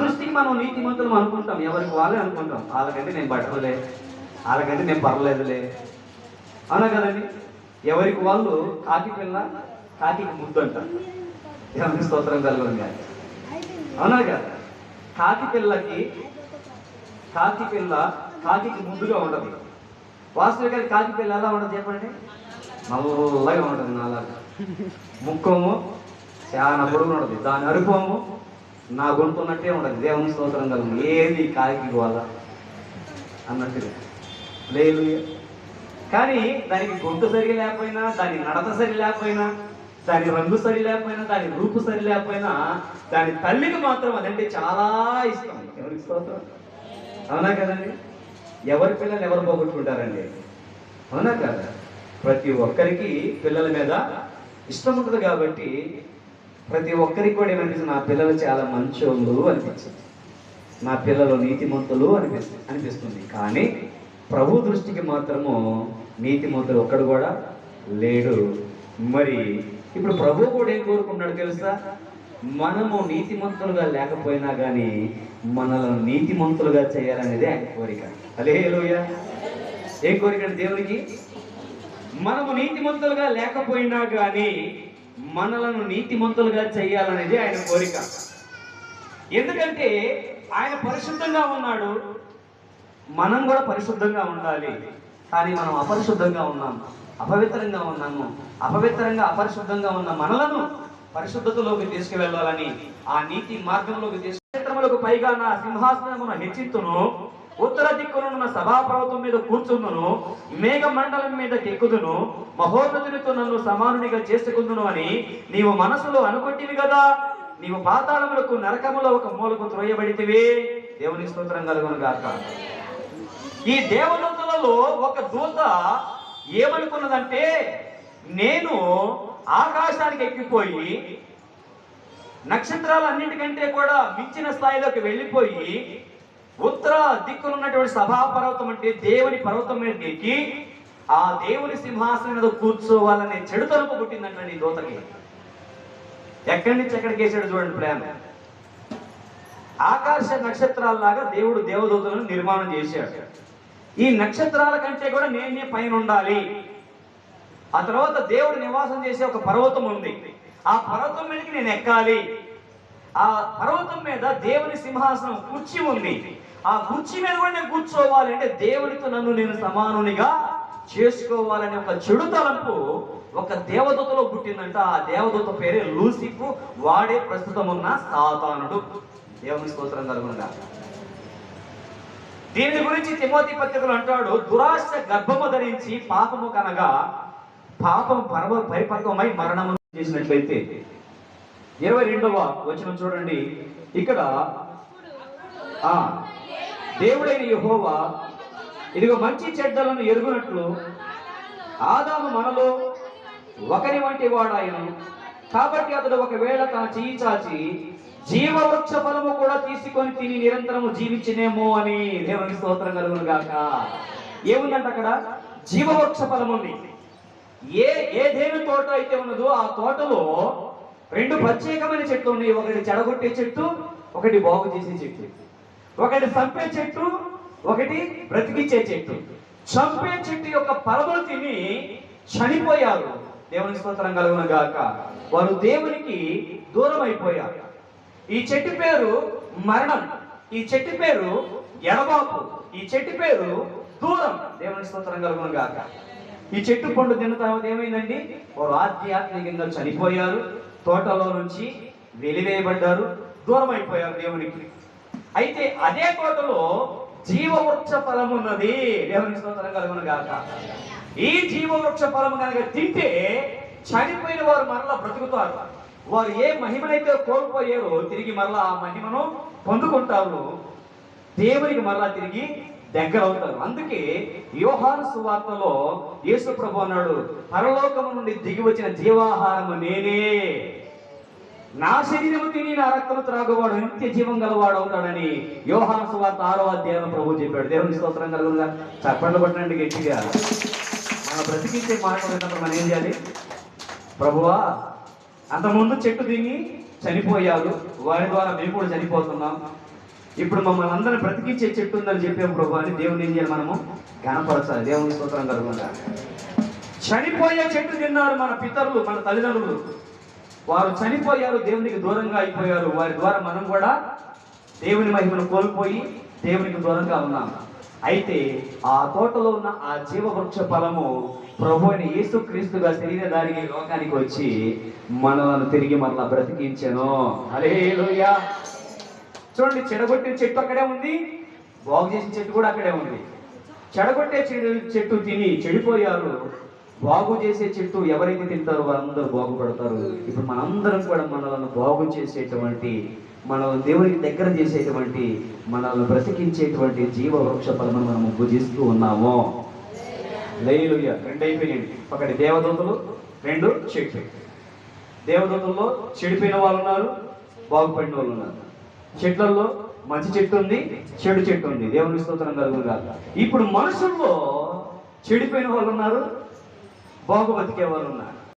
దృష్టికి మనం నీతిమంతులు అనుకుంటాం. ఎవరికి వాళ్ళే అనుకుంటాం. వాళ్ళకంటే నేను బట్టలే వాళ్ళకంటే నేను పర్లేదులే. అవునా కదండి? ఎవరికి వాళ్ళు కాకి పిల్ల కాకి ముద్దు అంటారు. ఎవరికి స్తోత్రం కలగడం కానీ అవునా కదా? కాకి పిల్లకి కాకి పిల్ల కాకికి ముద్దుగా ఉండదు వాస్తవిక కాకి పిల్ల ఎలా ఉండదు చెప్పండి? నల్లగా ఉంటుంది నల్లగా. ముక్కము చాలా పొడుగు ఉండదు దాని అరుపము నా గొంతున్నట్టే ఉండదు దేవుని స్తోత్రం కలుగు ఏది కాకి ఇవ్వాలా అన్నట్టుగా. లేదు కానీ దానికి గొంతు సరి లేకపోయినా దాని నడత సరి లేకపోయినా దాని రంగు సరి లేకపోయినా దాని రూపు సరి లేకపోయినా దాని తల్లికి మాత్రం అదంటే చాలా ఇష్టం. ఎవరికి స్తోత్రం? అవునా కదండి? ఎవరి పిల్లలు ఎవరు పోగొట్టుకుంటారండి? అవునా కదా? ప్రతి ఒక్కరికి పిల్లల మీద ఇష్టం ఉంటుంది కాబట్టి ప్రతి ఒక్కరికి కూడా ఏమనిపిస్తుంది? నా పిల్లలు చాలా మంచోళ్ళు అనిపించింది నా పిల్లలు నీతిమంతులు అనిపిస్తుంది అనిపిస్తుంది. కానీ ప్రభు దృష్టికి మాత్రము నీతిమంతులు ఒక్కడు కూడా లేడు. మరి ఇప్పుడు ప్రభు కూడా ఏం కోరుకున్నాడు తెలుసా? మనము నీతిమంతులుగా లేకపోయినా కానీ మనల్ని నీతిమంతులుగా చేయాలనేది ఆయన కోరిక. అదే ఏం కోరిక దేవుడికి దేవునికి? మనము నీతిమంతులుగా లేకపోయినా కానీ మనలను నీతిమంతులుగా చేయాలనేది ఆయన కోరిక. ఎందుకంటే ఆయన పరిశుద్ధంగా ఉన్నాడు. మనం కూడా పరిశుద్ధంగా ఉండాలి. కానీ మనం అపరిశుద్ధంగా ఉన్నాము అపవిత్రంగా ఉన్నాము. అపవిత్రంగా అపరిశుద్ధంగా ఉన్న మనలను పరిశుద్ధతలోకి తీసుకువెళ్ళాలని ఆ నీతి మార్గంలోకి తీసుకు పైగా నా సింహాసనమున హెచ్చింతును. ఉత్తర దిక్కునున్న సభాపర్వతం మీద కూర్చుందును మేఘ మండలం మీద ఎక్కుదును మహోన్నతునితో నన్ను సమానునిగా చేసుకుందును అని నీవు మనసులో అనుకుంటివి కదా. నీవు పాతాళములకు నరకములో ఒక మూలకు త్రోయబడితివి. దేవుని స్తోత్రం కలుగును గాక. ఈ దేవదూతలలో ఒక దూత ఏమనుకున్నదంటే నేను ఆకాశానికి ఎక్కిపోయి నక్షత్రాలన్నిటికంటే కూడా మించిన స్థాయిలోకి వెళ్ళిపోయి ఉత్తర సభా పర్వతం అంటే దేవుని పర్వతం మీద ఎక్కి ఆ దేవుని సింహాసనం మీద కూర్చోవాలనే చెడు తలుపు పుట్టిందంటే ఈ దూతకి. ఎక్కడి నుంచి ఎక్కడికి వేసాడు చూడండి ప్రేమ. ఆకాశ నక్షత్రాలలాగా దేవుడు దేవదూతలను నిర్మాణం చేశాడు. ఈ నక్షత్రాల కంటే కూడా నేనే పైన ఉండాలి ఆ తర్వాత దేవుడు నివాసం చేసే ఒక పర్వతం ఉంది. ఆ పర్వతం మీదకి నేను ఎక్కాలి. ఆ పర్వతం మీద దేవుని సింహాసనం కూర్చి ఉంది. ఆ కుర్చీ మీద కూడా నేను కూర్చోవాలి అంటే దేవునితో నన్ను నేను సమానునిగా చేసుకోవాలనే ఒక చెడు తలంపు ఒక దేవదూతలో పుట్టిందంట. ఆ దేవదూత పేరే లూసిఫ్. వాడే ప్రస్తుతం ఉన్న సాతానుడు. దేవుని స్తోత్రం కలుగునుగా. దీని గురించి తిమోతి పత్రికలు అంటాడు దురాశ గర్భము ధరించి పాపము కనగా పాపం పరమ పరిపక్వమై మరణము చేసినట్లయితే. ఇరవై రెండవ వచనం చూడండి. ఇక్కడ దేవుడైన యహోవా ఇదిగో మంచి చెడ్డలను ఎరుగునట్లు ఆదాము మనలో ఒకరి వంటి వాడాయను. కాబట్టి అతడు ఒకవేళ తన చెయ్యి చాచి జీవవృక్ష ఫలము కూడా తీసుకొని తిని నిరంతరము జీవించినేమో అని దేవుని స్తోత్రం కలుగును గాక. ఏముందంట అక్కడ? జీవవృక్ష ఫలం ఉంది ఏ ఏ దేని తోట అయితే ఉన్నదో ఆ తోటలో రెండు ప్రత్యేకమైన చెట్లు ఉన్నాయి. ఒకటి చెడగొట్టే చెట్టు ఒకటి బాగు చేసే చెట్టు. ఒకటి చంపే చెట్టు ఒకటి బ్రతికించే చెట్టు. చంపే చెట్టు యొక్క పరమలు తిని చనిపోయారు. దేవుని స్తోత్రం కలుగును గాక. వారు దేవునికి దూరం అయిపోయారు ఈ చెట్టు పేరు మరణం. ఈ చెట్టు పేరు ఎడబాపు. ఈ చెట్టు పేరు దూరం. దేవుని స్తోత్రం కలుగును గాక. ఈ చెట్టు పండు తిన్న తర్వాత ఏమైందండి? వారు ఆధ్యాత్మికంగా చనిపోయారు. తోటలో నుంచి వెలివేయబడ్డారు. దూరం అయిపోయారు దేవునికి. అయితే అదే తోటలో జీవవృక్ష ఫలం ఉన్నది. దేవుని స్తోత్రం కలుగును గాక. ఈ జీవవృక్ష ఫలము కనుక తింటే చనిపోయిన వారు మరలా బ్రతుకుతారు. వారు ఏ మహిమనైతే కోల్పోయారో తిరిగి మరలా ఆ మహిమను పొందుకుంటారు. దేవునికి మరలా తిరిగి దగ్గర అవుతారు అందుకే యోహాను సువార్తలో యేసు ప్రభు అన్నాడు పరలోకము నుండి దిగి వచ్చిన జీవాహారము నేనే. నా శరీరము తిని నా రక్తము త్రాగువాడు నిత్య జీవం గలవాడు అవుతాడని యోహాను సువార్త ఆరో అధ్యాయం ప్రభు చెప్పాడు. దేవుని స్తోత్రం కలుగుగా చప్పట్లు పట్టండి గట్టిగా. మనం బ్రతికించే మాట విన్నప్పుడు మనం ఏం చేయాలి? ప్రభువా అంతకుముందు చెట్టు దిగి చనిపోయారు వారి ద్వారా మేము కూడా చనిపోతున్నాం. ఇప్పుడు మమ్మల్ని అందరిని బ్రతికించే చెట్టు ఉందని చెప్పాము ప్రభు అని దేవుని ఏం చేయాలి మనము? గణపరచాలి దేవుని స్తోత్రం కలుగుందా చనిపోయే చెట్టు తిన్నారు మన పితరులు మన తల్లిదండ్రులు. వారు చనిపోయారు దేవునికి దూరంగా అయిపోయారు. వారి ద్వారా మనం కూడా దేవుని మహిమను కోల్పోయి దేవునికి దూరంగా ఉన్నాం. అయితే ఆ తోటలో ఉన్న ఆ జీవవృక్ష ఫలము ప్రభు అయిన యేసు క్రీస్తుగా శరీరధారికి లోకానికి వచ్చి మనలను తిరిగి మరలా బ్రతికించాను. హల్లెలూయా. చూడండి చెడగొట్టిన చెట్టు అక్కడే ఉంది. బాగు చేసిన చెట్టు కూడా అక్కడే ఉంది. చెడగొట్టే చెడు చెట్టు తిని చెడిపోయారు. బాగు చేసే చెట్టు ఎవరైతే తింటారో వాళ్ళందరూ బాగుపడతారు. ఇప్పుడు మనందరం కూడా మనల్ని బాగు చేసేటువంటి మనల్ని దేవునికి దగ్గర చేసేటువంటి మనల్ని బ్రతికించేటువంటి జీవ వృక్ష ఫలమును మనం భుజిస్తూ ఉన్నాము. లేలుయ రెండు అయిపోయినాయండి. ఒకటి దేవదూతలు రెండు చెట్టు. దేవదూతల్లో చెడిపోయిన వాళ్ళు ఉన్నారు బాగుపడిన వాళ్ళు ఉన్నారు. చెట్లలో మంచి చెట్టు ఉంది చెడు చెట్టు ఉంది. దేవుని స్తోత్రం కలుగును కాదు ఇప్పుడు మనుషుల్లో చెడిపోయిన వాళ్ళు ఉన్నారు బాగు బతికే వాళ్ళు ఉన్నారు